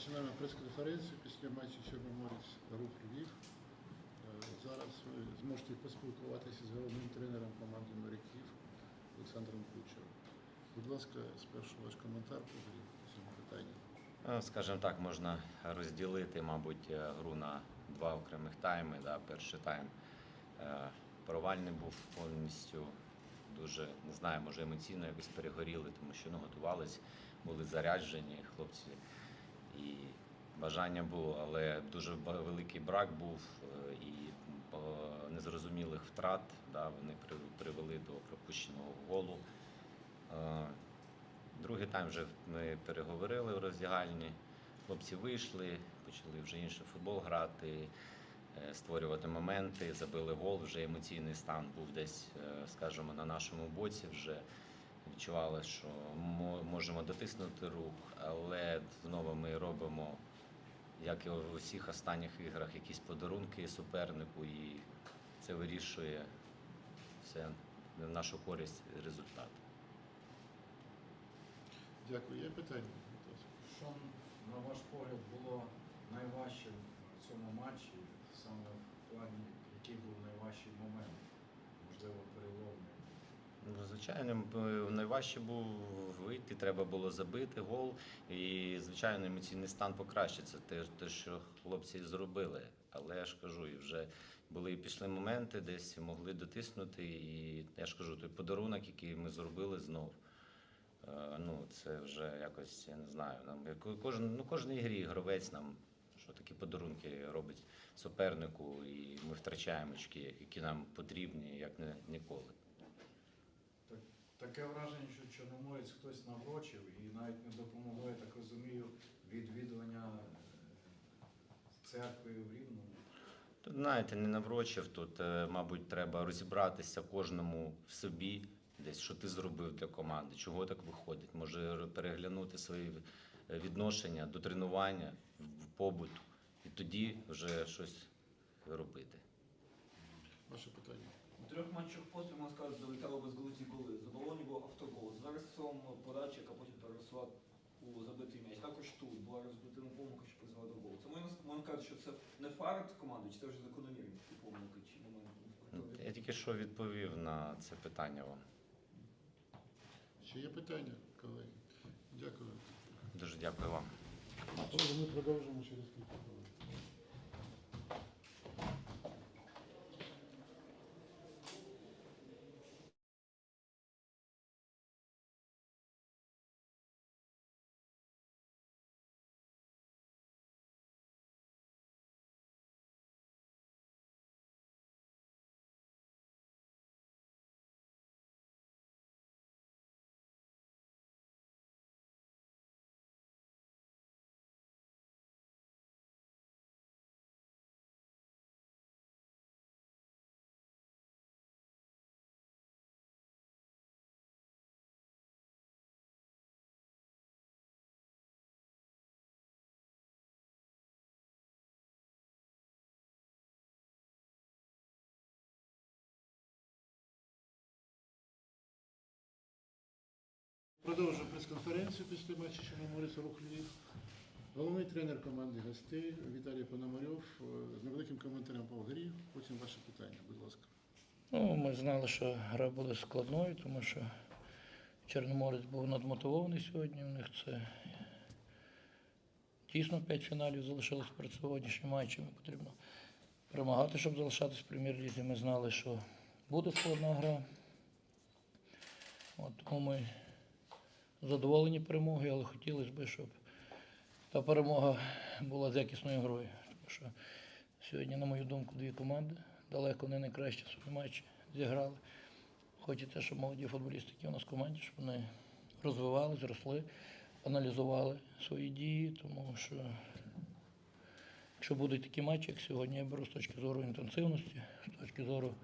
Починаємо прес-конференцію після матчу Чорноморець Рух Львів. Е, Зараз ви зможете поспілкуватися з головним тренером команди моряків Олександром Кучером. Будь ласка, спершу ваш коментар по цьому питанні. Ну, Скажімо так, можна розділити, мабуть, е, гру на два окремих тайми. Перший тайм е, провальний був повністю. Дуже не знаю, може емоційно якось перегоріли, тому що ну, готувались, були заряджені хлопці. І бажання було, але дуже великий брак був е, і незрозумілих втрат. Да, вони привели до пропущеного голу. Е, Другий тайм вже ми переговорили в роздягальні. Хлопці вийшли, почали вже інший футбол грати, е, створювати моменти, забили гол. Вже емоційний стан був десь, скажімо, на нашому боці. Вже відчували, що мо- можемо дотиснути рух, але знову ми робимо, як і в усіх останніх іграх, якісь подарунки супернику, і це вирішує все в нашу користь результат. Дякую. Є питання? Що, на ваш погляд, було найважче в цьому матчі, саме в плані, який був найважчий момент, Звичайно, найважче був вийти, треба було забити гол. І, звичайно, емоційний стан покращиться. Те, те, що хлопці зробили. Але я ж кажу, і вже були і пішли моменти, десь могли дотиснути. І я ж кажу, той подарунок, який ми зробили знов. е, Ну, це вже якось, я не знаю. Нам кожен, ну, кожній грі гравець нам що такі подарунки робить супернику, і ми втрачаємо очки, які нам потрібні, як не, ніколи. Так, таке враження, що Чорноморець хтось наврочив і навіть не допомогло, я так розумію, відвідування е, церкви в Рівному. Тут, знаєте, не наврочив. Тут, е, мабуть, треба розібратися кожному в собі, десь що ти зробив для команди, чого так виходить. Може переглянути свої е, відношення до тренування, в побуту, і тоді вже щось робити. Ваше питання. У трьох матчах поспіль, можна сказати, залетало безглузді голи. Заболоні був автогол. Зараз в цьому подача, яка потім переросла у забитий м'яч. Також тут була результативна помилка, що призвела до голу. Це можна, можна сказати, що це не фарт команди, чи це вже закономірні такі помилки, чи моменти. Я тільки що відповів на це питання вам. Ще є питання, колеги? Дякую. Дуже дякую вам. Ми продовжимо через кілька хвилин. Продовжую прес-конференцію після матчу Чорноморець Рух Львів. Головний тренер команди гостей Віталій Пономарьов е, з невеликим коментарем по грі. Потім ваше питання, будь ласка. Ну, ми знали, що гра буде складною, тому що Чорноморець був надмотивований сьогодні. У них це дійсно 5 фіналів залишилось перед сьогоднішнім матчем. Потрібно перемагати, щоб залишатись в прем'єр-лізі. Ми знали, що буде складна гра. От, тому ми задоволені перемогою, але хотілося б, щоб та перемога була з якісною грою. Тому що сьогодні, на мою думку, дві команди далеко не найкращі свої матчі зіграли. Хочеться, щоб молоді футболісти, які у нас в команді, щоб вони розвивались, росли, аналізували свої дії, тому що якщо будуть такі матчі, як сьогодні, я беру з точки зору інтенсивності, з точки зору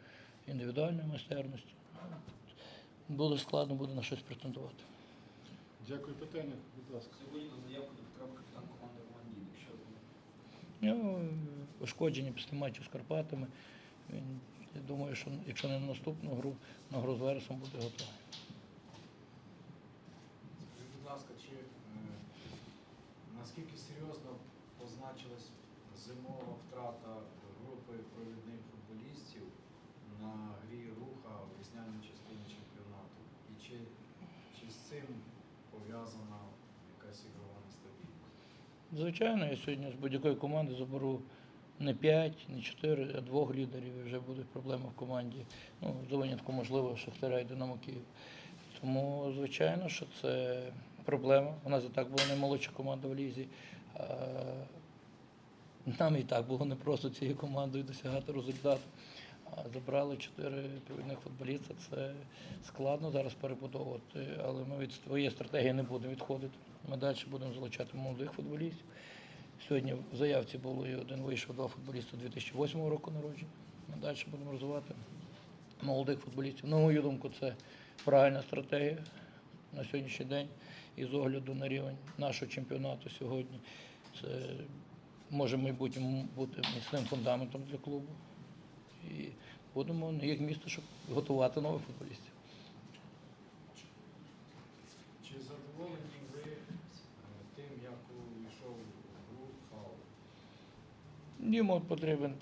індивідуальної майстерності, буде складно, буде на щось претендувати. Дякую. Питання, будь ласка. Сьогодні на заявку до потреби капітан команди Роман Дідик. Що? Ну, ушкодження після матчу з Карпатами. Він, я думаю, що якщо не на наступну гру, на гру з Вересом буде готовий. Скажіть, будь ласка, чи е, наскільки серйозно позначилась зимова втрата групи провідних футболістів на грі руха у весняній частині чемпіонату? І чи, чи з цим пов'язана якась ігрова нестабільність? Звичайно, я сьогодні з будь-якої команди заберу не 5, не 4, а двох лідерів, і вже буде проблема в команді. Ну, за винятком, можливо, Шахтаря і Динамо Київ. Тому, звичайно, що це проблема. У нас і так була наймолодша команда в лізі. Нам і так було непросто цією командою досягати результату. Забрали чотири провідних футболіста. Це складно зараз перебудовувати, але ми від своєї стратегії не будемо відходити. Ми далі будемо залучати молодих футболістів. Сьогодні в заявці було і один вийшов два футболіста 2008 року народження. Ми далі будемо розвивати молодих футболістів. На мою думку, це правильна стратегія на сьогоднішній день. І з огляду на рівень нашого чемпіонату сьогодні це може майбутньому бути міцним фундаментом для клубу. І будемо на їх місце, щоб готувати нових футболістів. Чи задоволені ви е, тим, як увійшов гру Фау? Йому потрібен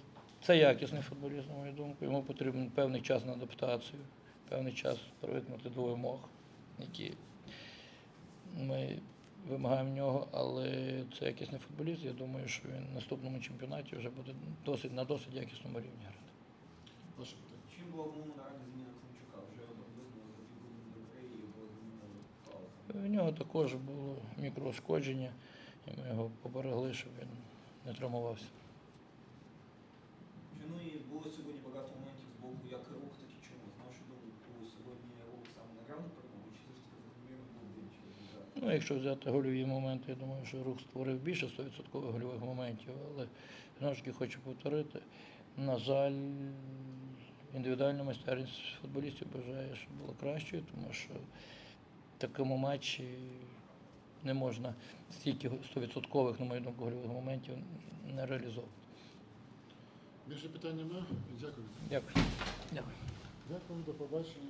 це якісний футболіст, на мою думку. Йому потрібен певний час на адаптацію, певний час привикнути до вимог, які ми вимагаємо в нього, але це якісний футболіст. Я думаю, що він в наступному чемпіонаті вже буде досить на досить якісному рівні грати. Ваше питання. Чим була умовна наразі зміна Климчука? Вже приблизно за півгодини до і була змінена пауза. В нього також було мікроушкодження, і ми його поберегли, щоб він не травмувався. Ну і було сьогодні багато моментів з боку як рух, так і чому. З нашої думки, сьогодні рух саме награв на перемогу, чи все ж таки закономірно був інший результат? Ну, якщо взяти гольові моменти, я думаю, що рух створив більше 100% гольових моментів, але знову ж таки хочу повторити. На жаль, індивідуальна майстерність футболістів бажає, щоб було кращою, тому що в такому матчі не можна стільки 100%, на мою думку, гольових моментів не реалізовувати. Більше питань немає? Дякую. Дякую. Дякую. Дякую, до побачення.